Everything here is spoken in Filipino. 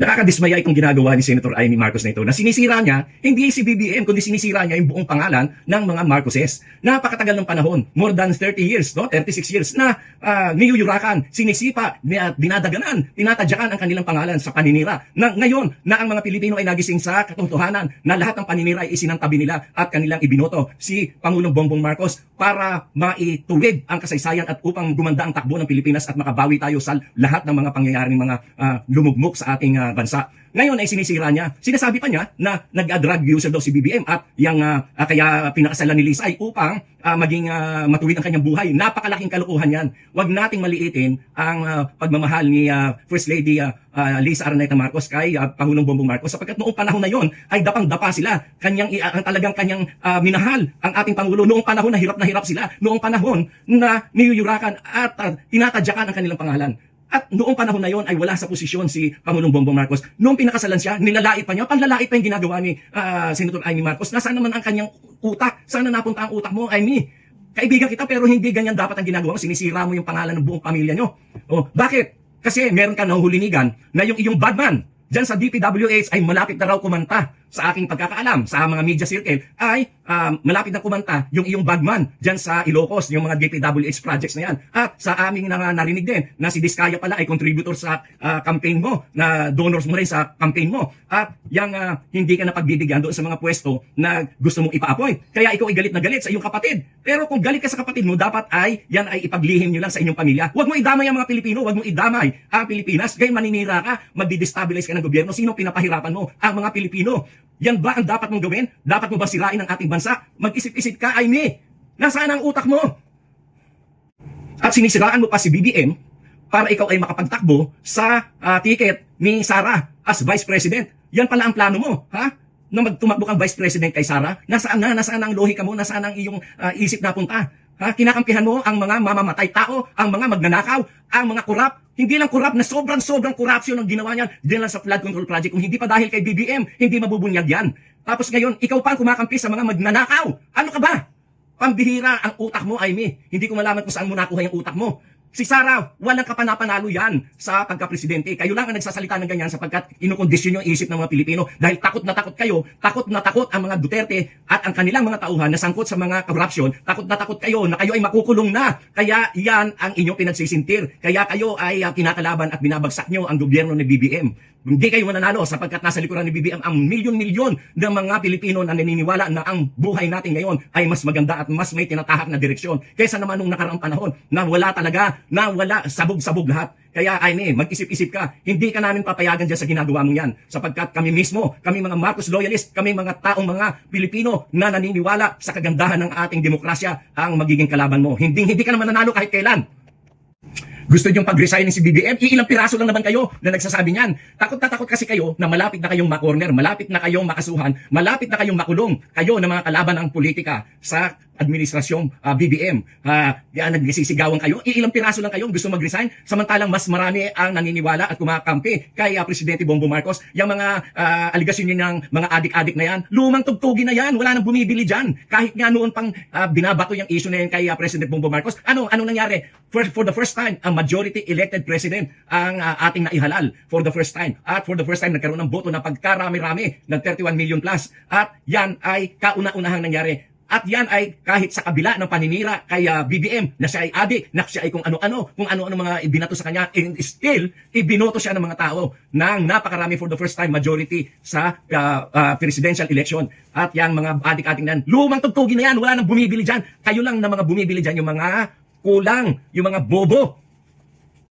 Nakakadismaya itong ginagawa ni Senator Amy Marcos na ito na sinisira niya hindi si BBM kundi sinisira niya yung buong pangalan ng mga Marcoses. Napakatagal ng panahon, more than 30 years, no? 36 years na uh, niyuyurakan, sinisipa, ni- dinadaganan, tinatadyakan ang kanilang pangalan sa paninira. Na, ngayon na ang mga Pilipino ay nagising sa katotohanan na lahat ng paninira ay isinantabi nila at kanilang ibinoto si Pangulong Bongbong Marcos para maituwid ang kasaysayan at upang gumanda ang takbo ng Pilipinas at makabawi tayo sa lahat ng mga pangyayaring mga ah, lumugmok sa ating ah, bansa. Ngayon ay sinisira niya. Sinasabi pa niya na nag-drug user daw si BBM at yung ah, ah, kaya pinakasalan ni Lisa ay upang ah, maging ah, matuwid ang kanyang buhay. Napakalaking kalukuhan yan. Huwag nating maliitin ang ah, pagmamahal ni ah, First Lady ah, ah, Lisa Araneta Marcos kay ah, Pangulong Bongbong Marcos sapagkat noong panahon na yon ay dapang-dapa sila. Kanyang ang talagang kanyang ah, minahal ang ating pangulo noong panahon na hirap na hirap sila. Noong panahon na niyuyurakan at ah, tinatadyakan ang kanilang pangalan. At noong panahon na yon ay wala sa posisyon si Pangulong Bongbong Marcos. Noong pinakasalan siya, nilalait pa niya, panlalait pa yung ginagawa ni ah, Senator Amy Marcos. Nasaan naman ang kanyang utak? Saan na napunta ang utak mo, Amy? Kaibigan kita pero hindi ganyan dapat ang ginagawa mo. Sinisira mo yung pangalan ng buong pamilya nyo. Oh, bakit? Kasi meron ka nahuhulinigan na yung iyong badman dyan sa DPWH ay malapit na raw kumanta sa aking pagkakaalam sa mga media circle ay um, malapit na kumanta yung iyong bagman dyan sa Ilocos, yung mga DPWH projects na yan. At sa aming na, narinig din na si Diskaya pala ay contributor sa ah, campaign mo, na donors mo rin sa campaign mo. At yung ah, hindi ka napagbibigyan doon sa mga pwesto na gusto mong ipa-appoint. Kaya ikaw ay galit na galit sa iyong kapatid. Pero kung galit ka sa kapatid mo, dapat ay yan ay ipaglihim nyo lang sa inyong pamilya. Huwag mo idamay ang mga Pilipino, huwag mo idamay ang Pilipinas. Gay maninira ka, magdi-destabilize ka ng gobyerno. Sino pinapahirapan mo? Ang mga Pilipino. Yan ba ang dapat mong gawin? Dapat mo ba sirain ang ating bansa? Mag-isip-isip ka, Aimee. Nasaan ang utak mo? At sinisiraan mo pa si BBM para ikaw ay makapagtakbo sa ah, ticket ni Sara as Vice President. Yan pala ang plano mo, ha? Na magtumakbo kang Vice President kay Sara. Nasaan na? Nasaan ang lohika mo? Nasaan ang iyong ah, isip na punta? Ha? Kinakampihan mo ang mga mamamatay tao, ang mga magnanakaw, ang mga kurap. Hindi lang kurap na sobrang-sobrang corruption ang ginawa niyan din lang sa flood control project. Kung hindi pa dahil kay BBM, hindi mabubunyag yan. Tapos ngayon, ikaw pa ang kumakampi sa mga magnanakaw. Ano ka ba? Pambihira ang utak mo, Aimee. Hindi ko malaman kung saan mo nakuha yung utak mo. Si Sara, walang kapanapanalo yan sa pagka-presidente. Kayo lang ang nagsasalita ng ganyan sapagkat inukondisyon yung isip ng mga Pilipino dahil takot na takot kayo, takot na takot ang mga Duterte at ang kanilang mga tauhan na sangkot sa mga corruption, takot na takot kayo na kayo ay makukulong na. Kaya yan ang inyong pinagsisintir. Kaya kayo ay uh, kinakalaban at binabagsak nyo ang gobyerno ni BBM. Hindi kayo mananalo sapagkat nasa likuran ni BBM ang milyon-milyon ng mga Pilipino na naniniwala na ang buhay natin ngayon ay mas maganda at mas may tinatahak na direksyon kaysa naman nung nakaraang panahon na wala talaga, na wala sabog-sabog lahat. Kaya ay ni, mag-isip-isip ka. Hindi ka namin papayagan dyan sa ginagawa mong yan. Sapagkat kami mismo, kami mga Marcos loyalist, kami mga taong mga Pilipino na naniniwala sa kagandahan ng ating demokrasya ang magiging kalaban mo. Hindi, hindi ka naman nanalo kahit kailan. Gusto niyong pag-resign si BBM? Iilang piraso lang naman kayo na nagsasabi niyan. Takot na takot kasi kayo na malapit na kayong makorner, malapit na kayong makasuhan, malapit na kayong makulong. Kayo na mga kalaban ng politika sa administrasyong ah, BBM. Uh, yan, nagsisigawan kayo. Iilang piraso lang kayo gusto mag-resign. Samantalang mas marami ang naniniwala at kumakampi kay ah, Presidente Bongbong Marcos. Yung mga ah, aligasyon niya ng mga adik-adik na yan, lumang tugtugin na yan. Wala nang bumibili dyan. Kahit nga noon pang ah, binabato yung issue na yan kay ah, President Bongbong Marcos. Ano, anong nangyari? For, for the first time, ang majority elected president ang ah, ating naihalal for the first time. At for the first time, nagkaroon ng boto na pagkarami-rami ng 31 million plus. At yan ay kauna-unahang nangyari. At yan ay kahit sa kabila ng paninira kay ah, BBM na siya ay adik, na siya ay kung ano-ano, kung ano-ano mga ibinato sa kanya, and still, ibinoto siya ng mga tao ng napakarami for the first time majority sa ah, ah, presidential election. At yung mga adik-adik nan, lumang tugtugin na yan, wala nang bumibili dyan. Kayo lang na mga bumibili dyan, yung mga kulang, yung mga bobo